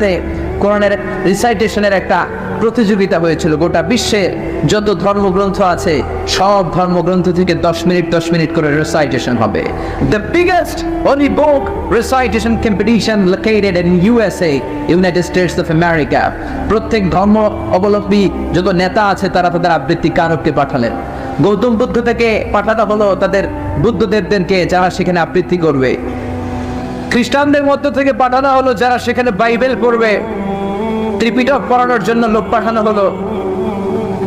তে কোরআনের রিসাইটেশনের একটা প্রতিযোগিতা হয়েছিল। গোটা বিশ্বের যত ধর্মগ্রন্থ আছে, সব ধর্মগ্রন্থ থেকে দশ মিনিট দশ মিনিট করে রিসাইটেশন হবে। The biggest only book recitation competition located in USA United States of America প্রত্যেক ধর্ম অবলম্বী যত নেতা আছে, তারা তাদের আবৃত্তি কারককে পাঠালেন। গৌতম বুদ্ধ থেকে পাঠানো হলো তাদের বুদ্ধদেবদেরকে যারা সেখানে আবৃত্তি করবে। খ্রিস্টানদের মধ্য থেকে পাঠানো হলো যারা সেখানে বাইবেল পড়বে। ত্রিপিটক পড়ানোর জন্য লোক পাঠানো হলো।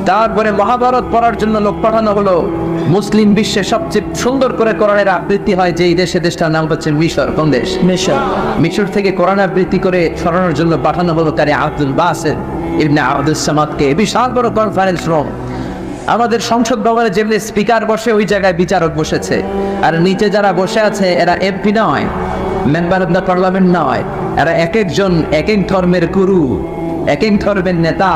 তারপরে মহাভারত পড়ার জন্য লোক পাঠানো হলো। মুসলিম বিশ্বে সবচেয়ে সুন্দর করে কোরআনের আবৃত্তি হয় যে এই দেশে দেশটার নাম হচ্ছে মিশর। কোন দেশ? মিশর। মিশর থেকে কোরআন আবৃত্তি করে সরানোর জন্য পাঠানো হলো তারে আব্দুল বাসের ইবনে আব্দুল সামাদকে। বিশাল বড় কনফারেন্স রুম আমাদের সংসদ ভবনে যেমনি স্পিকার বসে ওই জায়গায় বিচারক বসেছে। আর নিচে যারা বসে আছে এরা এমপি নয়। মেম্বার অফ দ্য পার্লামেন্ট নয়। এরা এক একজন, এক এক ধর্মের গুরু, এক এক ধর্মের নেতা,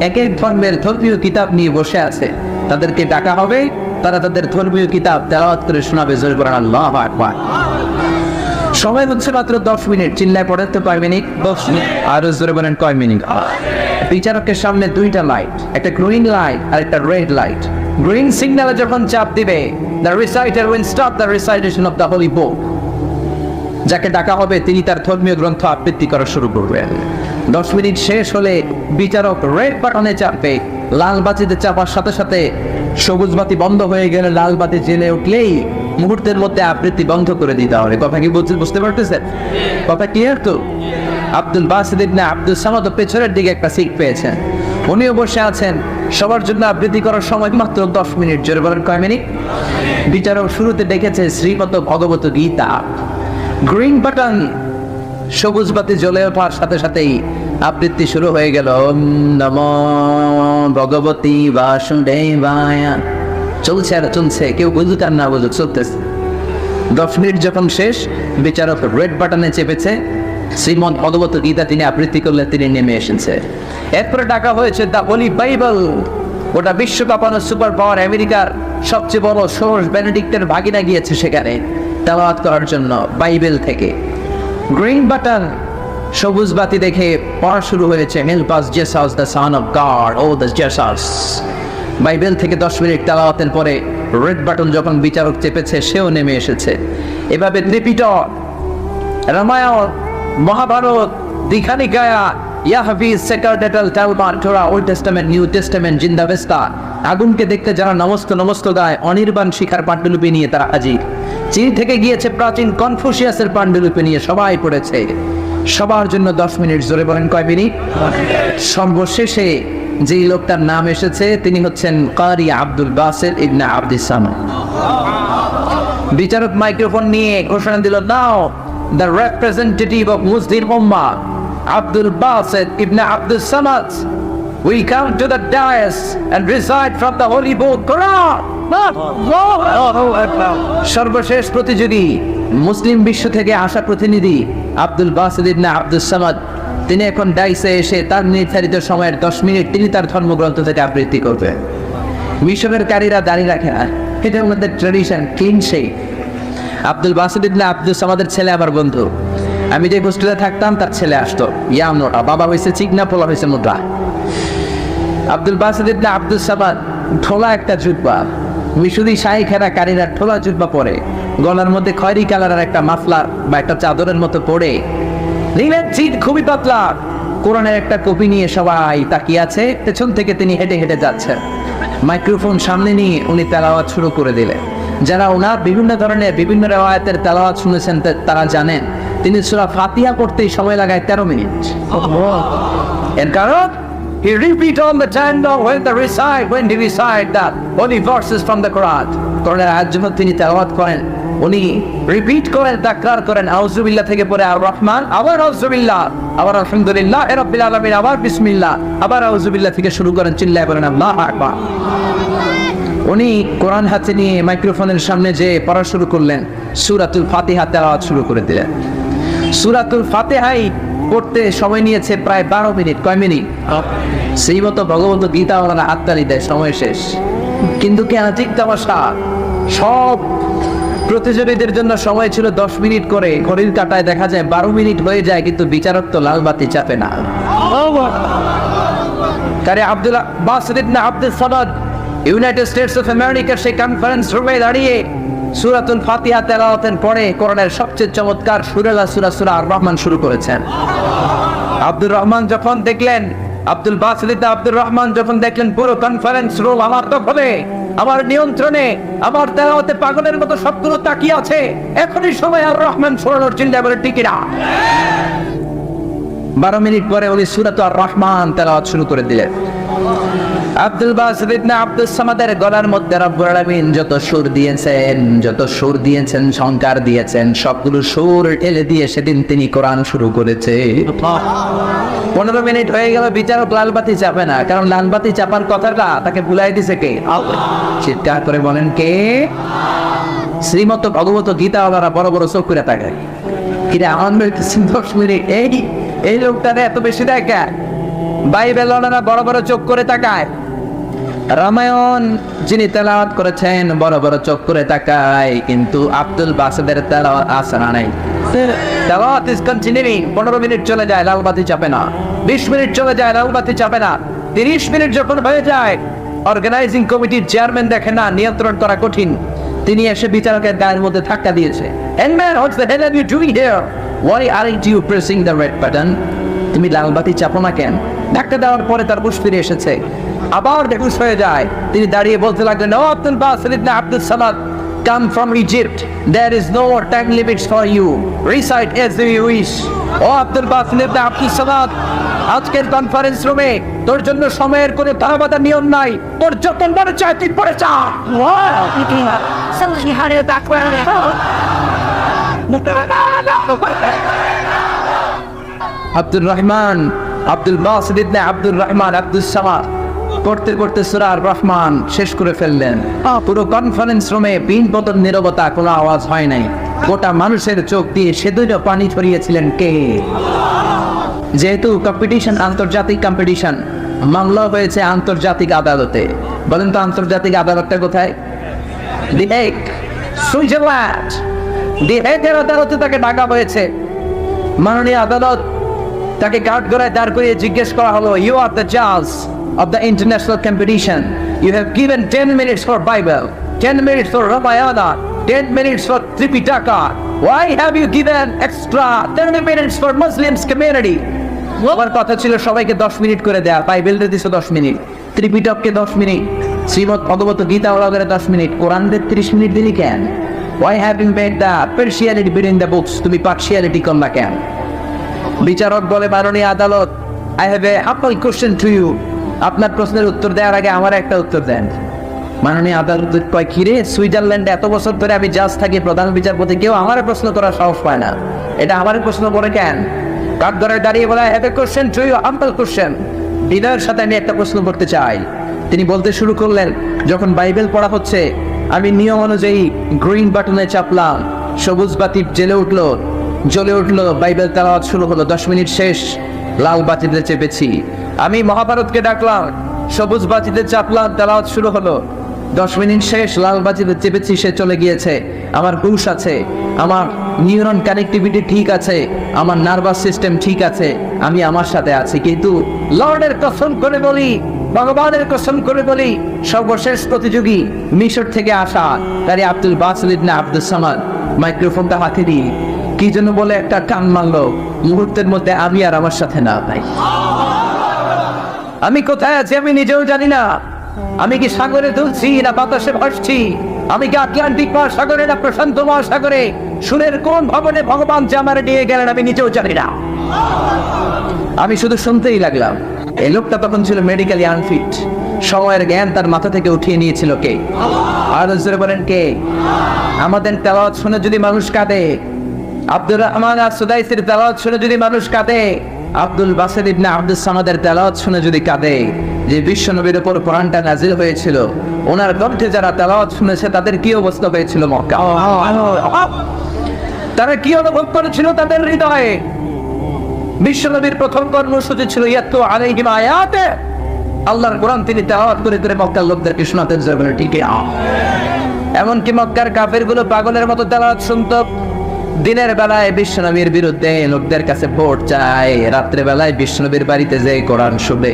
এক এক ধর্মের ধর্মীয় কিতাব নিয়ে বসে আছে। তাদেরকে ডাকা হবে, তারা তাদের ধর্মীয় কিতাব তেলাওয়াত করে শোনাবে। জোর আল্লাহ আকবার। সময় হচ্ছে মাত্র দশ মিনিট। চিল্লায় পড়াতে কয় মিনিট? দশ মিনিট। আরও জোরে বলেন, কয় মিনিট? বিচারকের সামনে দুইটা লাইট একটা গ্রিন লাইট আর একটা রেড লাইট গ্রিন সিগন্যালে যখন চাপ দিবে the reciter will stop the recitation of the holy book যাকে ডাকা হবে তিনি তার ধর্মীয় গ্রন্থ আবৃত্তি করা শুরু করবেন। দশ মিনিট শেষ হলে বিচারক রেড বাটনে চাপবে লাল বাতিতে চাপার সাথে সাথে সবুজ বাতি বন্ধ হয়ে গেলে লাল বাতি জেলে উঠলেই মুহূর্তের মধ্যে আবৃত্তি বন্ধ করে দিতে হবে। কথা কি বলছেন বুঝতে পারতেছেন? কথা ক্লিয়ার তো? আব্দুল বাসিদ ইবনে আব্দুল সামাদ পেছনের দিকে একটা সিট পেয়েছেন। উনিও বসে আছেন। সবার জন্য আবৃত্তি করার সময় মাত্র দশ মিনিট। জোরে বলেন কয় মিনিট? বিচারক শুরুতে ডেকেছে শ্রীমত ভগবত গীতা। গ্রিন বাটন সবুজ বাতি জ্বলে ওঠার সাথে সাথেই আবৃত্তি শুরু হয়ে গেল। নম ভগবতী বাসুদেবায়। চলছে আর চলছে, কেউ বুঝুক আর না বুঝুক, চলতেছে। দশ মিনিট যখন শেষ, বিচারক রেড বাটনে চেপেছে। শ্রীমদ ভগবত গীতা তিনি আবৃত্তি করলে তিনি নেমে এসেছে। এরপরে ডাকা হয়েছে দ্য হোলি বাইবেল। ওটা বিশ্ব কাঁপানো সুপার পাওয়ার আমেরিকার সবচেয়ে বড় সোর্স বেনেডিক্টের ভাগিনা গিয়েছে সেখানে। তেলাওয়াত করার জন্য বাইবেল থেকে। গ্রিন বাটন, সবুজ বাতি দেখে পড়া শুরু হয়েছে help us Jesus the son of God O the Jesus Bible থেকে দশ মিনিট তেলাওয়াতের পরে রেড বাটন যখন বিচারক চেপেছে, সেও নেমে এসেছে। এভাবে ত্রিপিটক রামায়ণ, মহাভারত, দীঘানিকায়া ইয়াহাফিজ সেকারডেটাল Talmud Torah, Old Testament, New Testament Zend Avesta আগুনকে দেখতে যারা নমস্ত নমস্ত গায়, অনির্বাণ শিখার পাণ্ডুলিপি নিয়ে তারা হাজির। চীন থেকে গিয়েছে প্রাচীন কনফুসিয়াসের পাণ্ডুলিপি নিয়ে সবাই পড়েছে। সবার জন্য দশ মিনিট জোরে বলেন কয় মিনিট? সর্বশেষে যেই লোকটার নাম এসেছে, তিনি হচ্ছেন কারি আব্দুল বাসের ইবনা আব্দুল সামাদ। বিচারক মাইক্রোফোন নিয়ে ঘোষণা দিল, now, the representative of Muslim ummah Abdul Based ইবনা Abdul Samad. We come to the dais and recite from the holy book, Quran. সর্বশেষ প্রতিযোগী মুসলিম বিশ্ব থেকে আসা প্রতিনিধি আব্দুল বাসিদ ইবনে আব্দুল সামাদ তিনি এখন ডাইসে এসে তার নির্ধারিত সময়ের দশ মিনিট তিনি তার ধর্মগ্রন্থ থেকে আবৃত্তি করবেন মিশরের কারীরা দাঁড়িয়ে রাখে না এটা আমাদের ট্রেডিশন ক্লিন সেই আব্দুল বাসিদ ইবনে আব্দুল সামাদের ছেলে আমার বন্ধু আমি যে হোস্টেলে থাকতাম, তার ছেলে আসতো। ইয়াম নোটা বাবা হয়েছে চিকনা, পোলা হয়েছে মুদ্রা আব্দুল বাসিদ আব্দুল সামাদ, ঠোলা একটা জুব্বা মিশুদি শাহিখেরা কারীরা ঠোলা জুব্বা পরে। গলার মধ্যে খয়রি কালারের একটা মাফলার বা একটা চাদরের মতো পরে। নীলের চিট খুবই পাতলা। কোরআনের একটা কপি নিয়ে সবাই তাকিয়ে আছে। পেছন থেকে তিনি হেঁটে হেঁটে যাচ্ছেন। মাইক্রোফোন সামনে নিয়ে উনি তেলাওয়াত শুরু করে দিলেন। যারা ওনার বিভিন্ন ধরনের বিভিন্ন রেওয়ায়তের তেলাওয়াত শুনেছেন তারা জানেন তিনি সুরা ফাতিহা করতেই সময় লাগায় তেরো মিনিট। এর কারণ He repeat all the now when the recite, when he recite that holy verses from the Quran. কোরআনের আয়াত যখন তিনি তেলাওয়াত করেন উনি রিপিট করেন তাকরার করেন আউযুবিল্লাহ থেকে পরে আর রহমান আবার আউযুবিল্লাহ আবার আলহামদুলিল্লাহ রাব্বিল আলামিন আবার বিসমিল্লাহ আবার আউযুবিল্লাহ থেকে শুরু করেন চিল্লায় বলেন আল্লাহু আকবার উনি কোরআন হাতে নিয়ে মাইক্রোফোনের সামনে যে পড়া শুরু করলেন সূরাতুল ফাতিহা তেলাওয়াত শুরু করে দিলেন। সূরাতুল ফাতিহাই পড়তে সময় নিয়েছে প্রায় বারো মিনিট। কয় মিনিট? সেই মতো ভগবত গীতা ওনারা হাততালি দেয়, সময় শেষ। কিন্তু কেন? ঠিক তামাশা। সব প্রতিযোগীদের জন্য সময় ছিল দশ মিনিট করে। ঘড়ির কাটায় দেখা যায় বারো মিনিট হয়ে যায়, কিন্তু বিচারক তো লাল বাতি চাপে না। কারে Abdullah Basrid Abdul Samad, United States of আমেরিকার সেই কনফারেন্স রুমে দাঁড়িয়ে সুরাতুল ফাতিহা তেলাওয়াতের পরে কোরআনের সবচেয়ে চমৎকার সুরেলা সুরা সুরা আর রহমান শুরু করেছেন। আব্দুর রহমান যখন দেখলেন, আব্দুল বাসরিদ আব্দুর রহমান যখন দেখলেন, পুরো কনফারেন্স রুম আমার দখলে, আমার নিয়ন্ত্রণে, আমার তেলাওয়াতে পাগলের মতো সবগুলো তাকিয়ে আছে, এখনই সময় আর রহমান শোনানোর চিন্তা করে টিকিরা বারো মিনিট পরে উনি সুরাত আর রহমান তেলাওয়াত শুরু করে দিলেন। আব্দুল বাসিদ আব্দুল সামাদের গলার মধ্যে রব্বুল আলামিন যত সুর দিয়েছেন যত সুর দিয়েছেন সংকার দিয়েছেন সবগুলো সুর ঠেলে দিয়ে সেদিন তিনি কোরআন শুরু করেছে। পনেরো মিনিট হয়ে গেল বিচারক লালবাতি চাপে না কারণ লালবাতি চাপার কথাটা তাকে ভুলাই দিছে কে? চিৎকার করে বলেন কে? শ্রীমত ভগবত গীতা ওনারা বড় বড় চোখ করে তাকায়। কিরে আমার দশ মিনিট এই এই লোকটারে এত বেশি দেখা বাইবেল ওনারা বড় বড় চোখ করে তাকায়। রামায়ণ যিনি তেলাওয়াত করেছেন বড় বড় চোখ করে তাকায় কিন্তু আব্দুল বাসেদের তেলাওয়াত আসরা নাই। তেলাওয়াত ইজ কন্টিনিউইং পনেরো মিনিট চলে যায় লালবাতি চাপে না। বিশ মিনিট চলে যায় লালবাতি চাপে না। তিরিশ মিনিট যখন হয়ে যায় অর্গানাইজিং কমিটির চেয়ারম্যান দেখে না নিয়ন্ত্রণ করা কঠিন। তিনি এসে বিচারকের গায়ের মধ্যে ধাক্কা দিয়েছে। And man, what the hell are you doing here? Why aren't you pressing the red button? তুমি লাল বাতি চাপো না কেন? ধাক্কা দেওয়ার পরে তার বুশ ফিরে এসেছে। আবার বেহুশ হয়ে যায়। তিনি দাঁড়িয়ে বলতে লাগলেন ও আব্দুল বাসির ইবনে Abdul salad come from Egypt. There is no more time limits for you. Recite as you wish. O Abdul Basir ibn Abdul Samad আজকের কনফারেন্স রুমে তোর জন্য সময়ের কোনো ধারাবাধা নিয়ম নাই। তোর যত মনে চায় তুই পড়ে চা আব্দুল রহমান আব্দুল বাসিদ ইবনে আব্দুল রহমান আব্দুল সামাদ পড়তে করতে সুরার রহমান শেষ করে ফেললেন। পুরো কনফারেন্স রুমে পিন পতন নীরবতা কোনো আওয়াজ হয় নাই। গোটা মানুষের চোখ দিয়ে সেদিনও পানি ছড়িয়েছিলেন কে? যেহেতু কম্পিটিশন আন্তর্জাতিক কম্পিটিশন মামলা হয়েছে আন্তর্জাতিক আদালতে। বলেন তো আন্তর্জাতিক আদালতটা কোথায়? দি সুইজারল্যান্ড। দি আদালতে তাকে ডাকা হয়েছে। মাননীয় আদালত তাকে কাঠ গড়ায় দাঁড় করিয়ে জিজ্ঞেস করা হলো ইউ আর দ্য জাজ of the international competition you have given ten minutes for Bible ten minutes for Ramayana ten minutes for Tripitaka why have you given extra ten minutes for Muslims community আমার কথা ছিল সবাইকে দশ minute করে দেয়া বাইবেলটা দিছো দশ মিনিট ত্রিপিটককে দশ মিনিট শ্রীমদ ভগবত গীতা ওলাগরে দশ মিনিট কোরআনদের ত্রিশ মিনিট দিলি কেন? Why have you made the partiality between the books তুমি পার্সিয়ালিটি করলা কেন? বিচারক বলে মাননীয় আদালত I have a humble question to you আপনার প্রশ্নের উত্তর দেওয়ার আগে আমার একটা উত্তর দেন। মাননীয় আদালত কয়, কিরে, সুইজারল্যান্ডে এত বছর ধরে আমি জাজ থাকি, প্রধান বিচারপতি, কেউ আমার প্রশ্ন করার সাহস পায় না। এটা আমার প্রশ্ন করে কেন? কাক ধরে দাঁড়িয়ে বলা have a question to you humble question বিনয়ের সাথে আমি একটা প্রশ্ন করতে চাই। তিনি বলতে শুরু করলেন, যখন বাইবেল পড়া হচ্ছে, আমি নিয়ম অনুযায়ী গ্রিন বাটনে চাপলাম, সবুজ বাতি জেলে উঠল জ্বলে উঠল, বাইবেল তেলাওয়াত শুরু হলো, দশ মিনিট শেষ। লাল বাতিতে চেপেছি। আমি মহাভারতকে ডাকলাম, সবুজ বাতিতে চাপলাম, তেলাওয়াত শুরু হলো। দশ মিনিট শেষ, লাল বাতিতে চেপেছি, সে চলে গিয়েছে। আমার হুশ আছে, আমার নিউরন কানেক্টিভিটি ঠিক আছে, আমার নার্ভাস সিস্টেম ঠিক আছে, আমি আমার সাথে আছি। কিন্তু লর্ডের কসম করে বলি, ভগবানের কসম করে বলি, সর্বশেষ প্রতিযোগী মিশর থেকে আসা, তারি আব্দুল বাসলিদ না আব্দুল সামাদ। মাইক্রোফোনটা হাতে দিয়ে কি জন্য বলে একটা টান মারলো। মুহূর্তের মধ্যে আমি আর আমার সাথে না ভাই আমি কোথায় আছি আমি নিজেও জানি না। আমি কি সাগরে দুলছি না বাতাসে ভাসছি? আমি কি আটলান্টিক মহাসাগরে না প্রশান্ত মহাসাগরে? সুরের কোন ভবনে ভগবান যে আমার নিয়ে গেলেন আমি নিজেও জানি না। আমি শুধু শুনতেই লাগলাম। এই লোকটা তখন ছিল মেডিকেলি আনফিট সময়ের জ্ঞান তার মাথা থেকে উঠিয়ে নিয়েছিল কে? আর বলেন কে? আমাদের তেলাওয়াত শুনে যদি মানুষ কাঁদে আব্দুর রহমান আর সুদাইসির তেলাওয়াত শুনে যদি মানুষ কাঁদে আব্দুল বাসির ইবনে আব্দুল সামাদের তেলাওয়াত শুনে যদি কাঁদে যে বিশ্ব নবীর উপর কোরআনটা নাজিল হয়েছিল ওনার কণ্ঠে যারা তেলাওয়াত শুনেছে তাদের কি অবস্থা হয়েছিল মক্কা তারা কি অনুভব করেছিল তাদের হৃদয়ে? বিশ্বনবীর প্রথম কর্মসূচি ছিল ইয়াতু আলাইহিম আয়াতে। আল্লাহর কোরআন তিনি তেলাওয়াত করে করে মক্কার লোকদেরকে শোনাতেন জবানে ঠিক এমনকি মক্কার কাফেরগুলো পাগলের মতো তেলাওয়াত শুনতো। দিনের বেলায় বিশ্বনবীর বিরুদ্ধে লোকদের কাছে ভোট চায় রাত্রে বেলায় বিশ্বনবীর বাড়িতে যে কোরআন শুনে